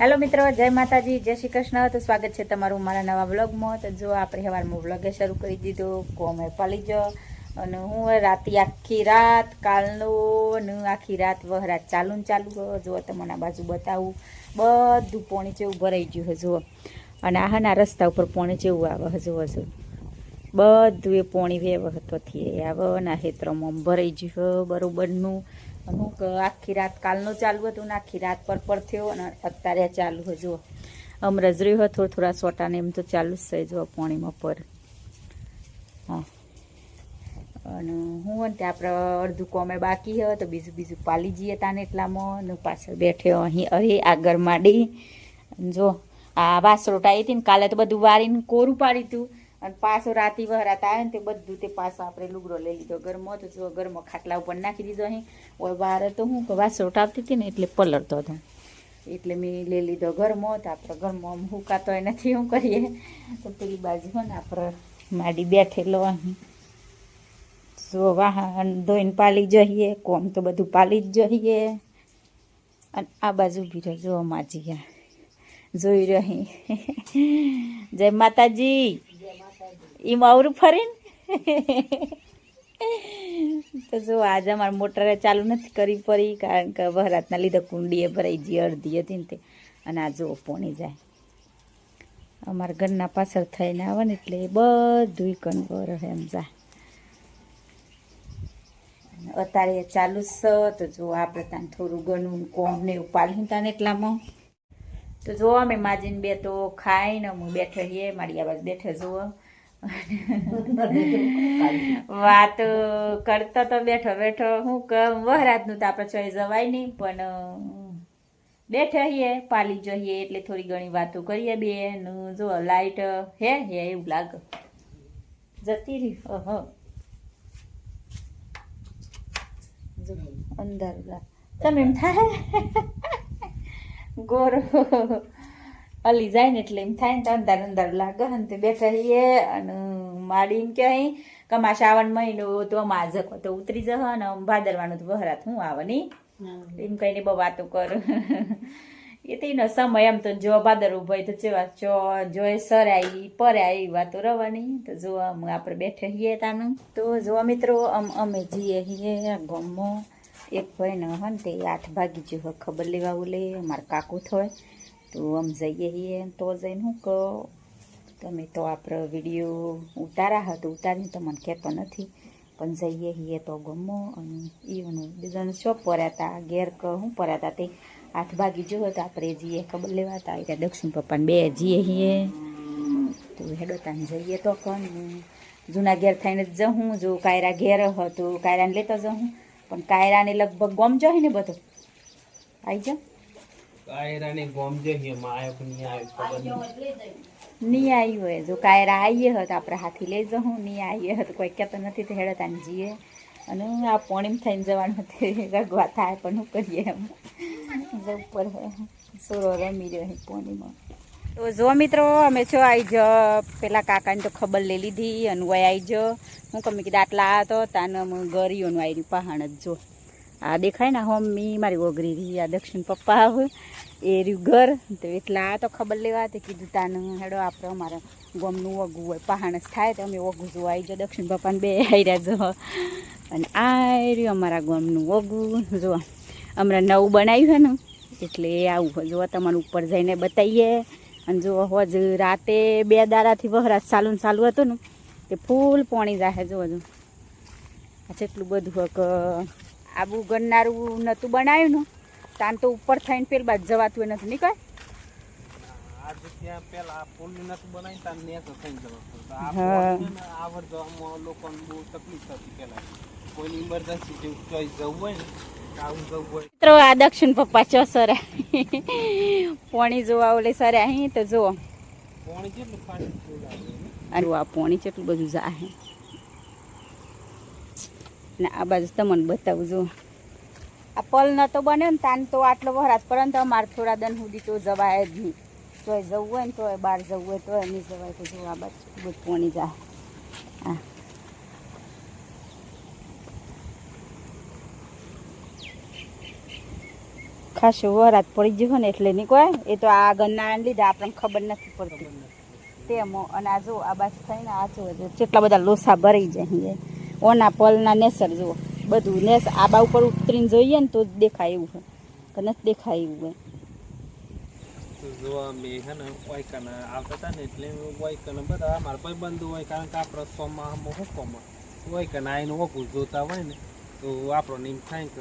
Hello મિત્રો, જય માતાજી, જય શ્રી કૃષ્ણ. તો સ્વાગત છે તમારું મારા નવા બ્લોગમાં તો જો આપણે સવારમાં બ્લોગે શરૂ કરી દીધો કોમે પાલી જો અને હું રાતે આખી રાત, કાલનું ને આખી રાત વહરાત ચાલુ ને ચાલુ. જો તમને આ બાજુ બતાવું. બધું પોણી જેવું ભરાઈ ગયું હજુ અને આના રસ્તા ઉપર પોણી જેવું આવે હજુ હજુ બધું એ પોણી વેવ હતોથી આવે ને આ હેત્રમાં ભરાઈ ગયું બરોબરનું. અને હું આખી રાત કાલનો ચાલુ હતું ને આખી રાત પર પર થયો અને અત્યારે ચાલુ હોય જુઓ. આમ રજરી હોય થોડા થોડા સોટાને એમ તો ચાલુ જ થઈ જુઓ, પોણીમાં પર. હા. અને હું હોય ત્યાં આપણે અડધું કોમે બાકી હોય તો બીજું બીજું પાલી જઈએ તાને એટલામાં ને પાછળ બેઠ્યો અહીં અરે આગળ માંડી. જો આ વાસરોટ આવી હતી ને કાલે તો બધું વારીને કોરું પાડી હતું. અને પાછો રાતી વહરાતા આવે ને તે બધું તે પાછો આપણે લુગડો લઈ લીધો. ઘરમાં તો જો ઘરમાં ખાટલા ઉપર નાખી દીધો અહીં. ઓય બહાર તો હું કે વાસરોટ આવતી હતી ને એટલે પલળતો હતો. એટલે મેં લઈ લીધો ઘરમાં તો આપણે આમ હુકાતો નથી શું કરીએ. તો પેલી બાજુ હોય ને આપણે માડી બેઠેલો અહીં. જો વાહન ધોઈને પાલી જઈએ, કોમ તો બધું પાલી જ જઈએ. અને આ બાજુ બી રહી, જો માજી જોઈ રહી. જય માતાજી. ઈ ફરી ફરીને? તો જો આજે અમારે મોટરે ચાલુ નથી કરી પડી કારણ કે વહરાતના લીધે કુંડીએ ભરાઈ ગઈ, અડધી હતી ને તે. અને આ જો પોણી જાય. અમારા ઘરના પાછળ થઈને આવે ને એટલે બધું કનવર એમ જાય અત્યારે ચાલુ છે તો જો આપણે ત્યાં થોડું ઘણું કોમ ને એવું પાલ્યું ત્યાં એટલામાં. તો જો અમે માજીને બે તો ખાઈને હું બેઠે છીએ, મારી આ બાજુ બેઠો જુઓ વાત કરતો તો બેઠો બેઠો હું કહું વહરાતનું તો આપણે ચોઈ જવાય નહીં, પણ બેઠા છીએ પાલી જઈએ એટલે થોડી ઘણી વાતો કરીએ બે નું જો લાઈટ હે હે, એવું લાગે. જતી રહી, અહ. અંદર તમે એમ થાય? ગોરો. અલી જાય ને એટલે એમ થાય ને તો અંધાર અંધાર લાગે. ને તે બેઠા રહીએ અને માડી એમ કે અહીં કમા શ્રાવણ મહિનો તો માઝક તો ઉતરી જહ અને ભાદરવાનું તો વહરાત હું આવવાની એમ કહીને બહુ વાતો કર. એ તો એનો સમય એમ તો જો ભાદર ઊભો તો જેવા ચો જો એ સરાઈ એવી વાતો રવાની. તો જો આપણે બેઠે હીએ તાનું. તો જો મિત્રો આમ અમે જઈએ હીએ ગમો એક ભાઈ ને હન તે આઠ ભાગી જો ખબર લેવા ઓલે અમારા કાકુ થોય. તો આમ જઈએ છીએ તો જઈને હું કહો? તમે તો આપણો વીડિયો ઉતારા હતો ઉતારીને તો મને કહેતો નથી. પણ જઈએ છીએ તો ગમો અને ઈવનું બીજાને શો પર્યા હતા ઘેર હું પર્યા હતા તે હાથ ભાગી જોયો તો આપણે જઈએ, ખબર લેવા હતા એટલે દક્ષિણ પપ્પાને બે જઈએ છીએ. તો હેડો જઈએ તો કોણ. જૂના ઘેર થઈને જ જહું, જો કાયરા ઘેર હતું, કાયરાને લેતો જહું. પણ કાયરાને લગભગ ગમ હોય ને બધો. આવી ગોમ જે માયકની આવે ખબર નહીં. નહીં આવી હોય. જો કાયરા આવીએ હોય તો આપણે હાથી લઈ જવું નહીં આવીએ હોય તો કોઈ કહેતો નથી તો હેડો તાને જઈએ અને આ પોણીમ થઈને જવાનું તે રગવા થાય પણ હું કરીએ એમ. ઉપર સોરો રમી રહ્યો પોણીમાં. તો જો મિત્રો અમે છો આવી જ પેલા કાકાને તો ખબર લઈ લીધી અને વય આવી જ. હું કમી કીધા આટલા આ હતો તાને અમે ગરીઓનું આવી રહ્યું પહાણ જ જો. આ દેખાય ને મમ્મી મારી ઓગરી રહી, આ દક્ષિણ પપ્પા એ રહ્યું ઘર. તો એટલા આ તો ખબર લેવા તે કીધું તાનું, હેડો આપણે અમારા ગમનું ઓગવું હોય પહાણસ થાય, તો અમે ઓગું જોવા આવી જાઓ, દક્ષિણ પપ્પાને બે હાર્યા જો. અને આ રહ્યું અમારા ગમનું ઓગવું જો. હમણાં નવું બનાવ્યું છે ને, એટલે આવું જો, તમારે ઉપર જઈને બતાવીએ અને જો હોજ રાતે બે દાડાથી વહરાશ ચાલુ ચાલુ હતું ને, તે ફૂલ પોણી જાહે, જો હજુ આ જેટલું બધું હોય કે આબુ ગણનારું નહોતું બનાવ્યું ને તાન તો ઉપર થઈને પેલ બાદ જવાતું નથી નીકળે. આ છે મિત્રો દક્ષિણ પપ્પા ચો સરે. પોણી જોવા ઓલે સર અહીં તો જુઓ. પોણી કેટલું આ પોણી કેટલું બધું જાહે. ને આ બાજુ તમને બતાવું જો આ પલ નતો બન્યો ને તાન તો આટલો વરાત પરંતુ અમારે થોડા દન સુધી તો જવાય જ નહીં. તોય જવું હોય ને તોય બહાર જવું હોય તોય નહીં જવાય તો જો આ બાજુ બધું પોણી જાય. હા. ખાસું વરાત પડી ગયો ને એટલે નીકળાય એ તો આ ગન્નાળાને લીધે આપણને ખબર નથી પડતી. તેમ અને આ જો આ બાજુ થઈને આ જો કેટલા બધા લોસા ભરાઈ જાય ઓના પલના નેસર જુઓ. બધું નેસ આબા ઉપર ઉતરીને જોઈએ ને તો દેખાય એવું હોય કે નથી દેખાય એવું હોય તો જો હે ને વાયકાને આવતા હતા ને એટલે વાયકાને બધા અમારા ભાઈબંધો હોય કારણ કે આપણે સોમાં હુકમાં વાયકાને આવીને ઓકું જોતા હોય ને તો આપણને એમ થાય કે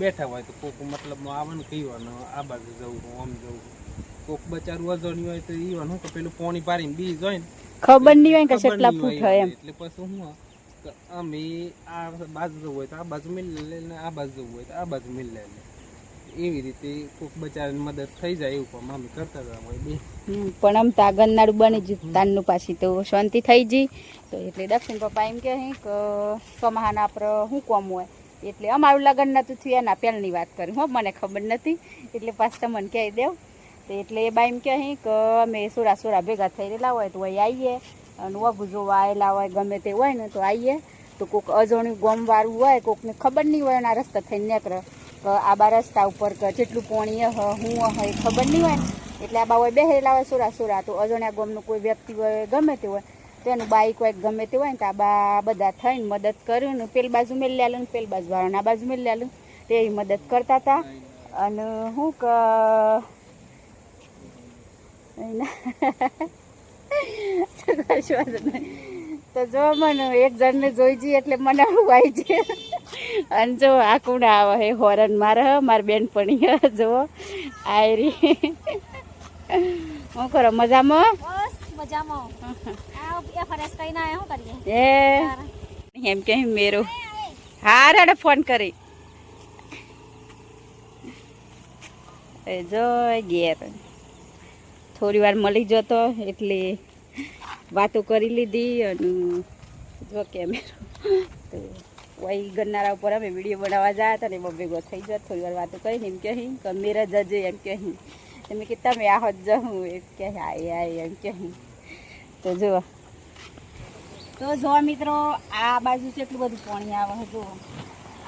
બેઠા હોય તો કોક મતલબમાં આવવાનું કહીવાનું આ બાજુ જવું આમ જવું કોક બચારું અજણ્યું હોય તો ઈવાનું કે પેલું પોણી પાડીને બીજ હોય ને. ખબર નહીં હોય કે કેટલા ફૂટ હોય હોય એમ. એટલે પછી કે અમે આ બાજુ જવું હોય તો આ બાજુ મિલ લે ને આ બાજુ જવું હોય તો આ બાજુ મિલ લે એવી રીતે કોક બચારાની મદદ થઈ જાય એવું પણ અમે કરતા હતા હોય બે. પણ આમ તો આગળનાળું બની ગયું. તાનનું પાછી તો શાંતિ થઈ ગઈ. તો એટલે દક્ષિણ પપ્પા એમ કહે કે, સોમાહાના આપણે શું કોમ હોય? એટલે અમારું લગ્ન નતું થયું, એના પહેલની વાત કરી હો, મને ખબર નથી. એટલે પાછા તમને કહી દેવ તો એટલે એ બા એમ કહે કે, અમે સોરા સોરા ભેગા થઈ રહેલા હોય તો અહીં આવીએ અને વગુ જોવા આવેલા હોય, ગમે તે હોય ને, તો આવીએ તો કોઈક અજોણ્યું ગમવાળું હોય, કોકને ખબર નહીં હોય એના રસ્તા થઈને નીકળે. કે આ બા રસ્તા ઉપર કે જેટલું પોણી હ હું હ એ ખબર નહીં હોય એટલે આ બા હોય બેહેલા હોય સોરા સોરા. તો અજોણ્યા ગામનું કોઈ વ્યક્તિ હોય, ગમે તે હોય, તો એનું બાઈક હોય ગમે તે હોય ને, તો આ બા, બધા થઈને મદદ કર્યું ને, પેલી બાજુ મેળ લેલું ને, પેલી બાજુ વાળાને આ બાજુ મેળ લેલું તે મદદ કરતા હતા અને હું ક તો જો મને એક જણને જોઈ જઈએ એટલે મને આવું છે. અને જો આ કોણ આવે હે હોરન મારે મારી બેનપણી જો. આયરી હું કરો મજામાં? એમ કે મેરો. હા રાડે ફોન કરી. જો ઘેર. થોડી વાર મળી જતો, એટલે વાતો કરી લીધી અને જો કેમેરો. તો વહી ગરનારા ઉપર અમે વીડિયો બનાવવા જાય હતા ને એમાં થઈ જાત થોડી વાર વાતો કરીને એમ કહી કે મેરા જજે, એમ કહી. તમે કે તમે આ હજ જવું એમ કહે આય આય એમ કહી. તો જુઓ. તો જો મિત્રો, આ બાજુ કેટલું બધું પાણી આવે, જુઓ.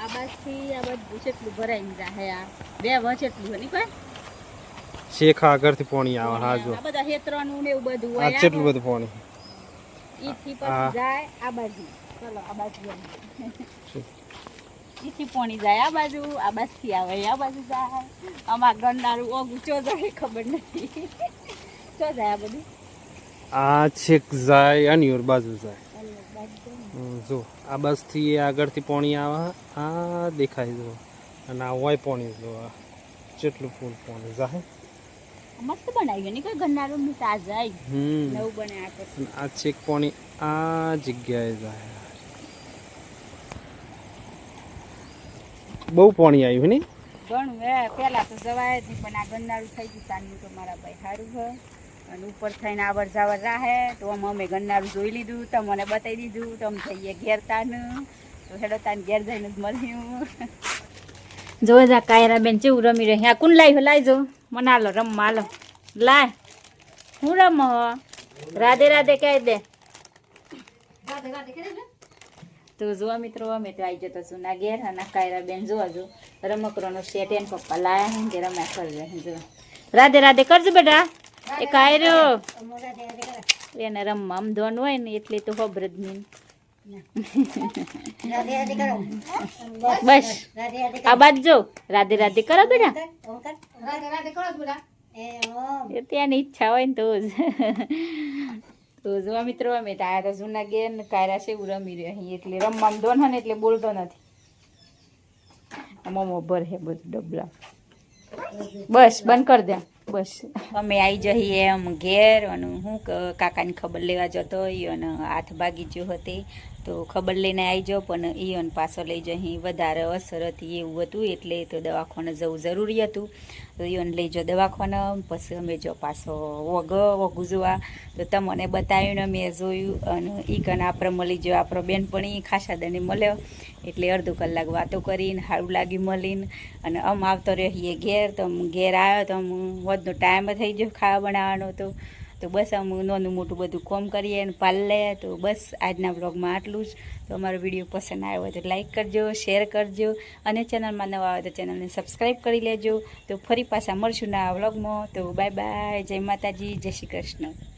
આ બાજુથી આ બધું કેટલું ભરાઈને જાય આ. બે વચ એટલું હોય કોઈ? શેખ આગળથી પોણી આવે હા જો. બધા હેતરાનું ને એવું બધું આ કેટલું બધું પોણી? ઈથી. પછી જાય આ બાજુ. ચલો આ બાજુ ઈથી પોણી જાય આ બાજુ આ બાજુથી આવે આ બાજુ જાય. આમાં ગંડારું ઓગું ચો જાય ખબર નથી. ચો જાય આ બધું? આ છેક જાય અને બાજુ જાય. જો આ બસથી આગળથી પોણી આવે આ દેખાય જો. અને આ હોય પોણી જો આ. જેટલું ફૂલ પોણી જાય મસ્ત બનાવ્યું નહીં કોઈ ગંડારું નું તાજા નવું બને આ આ પોણી આ જગ્યાએ જાય. બહુ પાણી આવ્યું ને ઘણું હે પહેલાં તો જવાય જ નહીં પણ આ ગન્નારું થઈ ગયું તાનું તો મારા ભાઈ સારું હે અને ઉપર થઈને આવર જાવર રાહે. તો આમ અમે ગન્નારું જોઈ લીધું. તો મને બતાવી દીધું. તો અમે થઈએ ઘેર તાનું. તો હેડો તાન ઘેર જઈને જ મળ્યું જો જા કાયરા બેન કેવું રમી રહી આ લાવી લાવ્યો લાવજો મને હાલો રમવા હાલો. લાય. હું રમ? રાધે રાધે કહી દે. તો જોવા મિત્રો અમે તો આવી જતો જૂના ઘેર. અને કાયરા બેન જોવા જો રમકડાનો સેટ એને પપ્પા લાયા હે કે રમ્યા કરજે જો. રાધે રાધે કરજો બેટા. એ કાયરો. એને રમવા આમ ધોન હોય ને એટલે તો ખબર જ નહીં બસ. આ બાજુ જો. રાધે રાધે કરો બેટા. એ ત્યાંની ઈચ્છા હોય ને તો જ. તો જોવા મિત્રો અમે તો આયા તો જૂના ગેર ને કાયરા છે એવું રમી રહ્યો અહીં એટલે રમવામાં દોન ને એટલે બોલતો નથી. મમો ભર હે બધું ડબલા. બસ બંધ કરી દે. બસ. અમે આવી જઈએ એમ ઘેર અને હું કાકાની ખબર લેવા જતો હોય અને હાથ ભાગી ગયો હતી. તો ખબર લઈને આવી જાઓ, પણ ઈયોન પાછો લઈ જઈ વધારે અસર હતી એવું હતું, એટલે તો દવાખાને જવું જરૂરી હતું. તો ઈયોન લઈ જાઓ દવાખાને, પછી અમે જો પાછો વગ, વગું જોવા. તો તમને બતાવ્યું ને મેં જોયું, અને ઈ કને આપણે મળી ગયો આપણો બેનપણી ખાસા દને મળ્યો, એટલે અડધો કલાક વાતો કરીને સારું લાગ્યું મળીને. અને આમ આવતો રહીએ ઘેર, તો ઘેર આવ્યો, તો વધનો ટાઈમ થઈ ગયો ખાવા બનાવવાનો તો. તો બસ આમ નાનું મોટું બધું કોમ કરીએ અને પાલે. તો બસ આજના બ્લોગમાં આટલું જ. તો અમારો વીડિયો પસંદ આવ્યો હોય તો લાઇક કરજો, શેર કરજો અને ચેનલમાં નવા આવે તો ચેનલને સબસ્ક્રાઈબ કરી લેજો. તો ફરી પાછા મળશું ના વ્લોગમાં. તો બાય બાય. જય માતાજી, જય શ્રી કૃષ્ણ.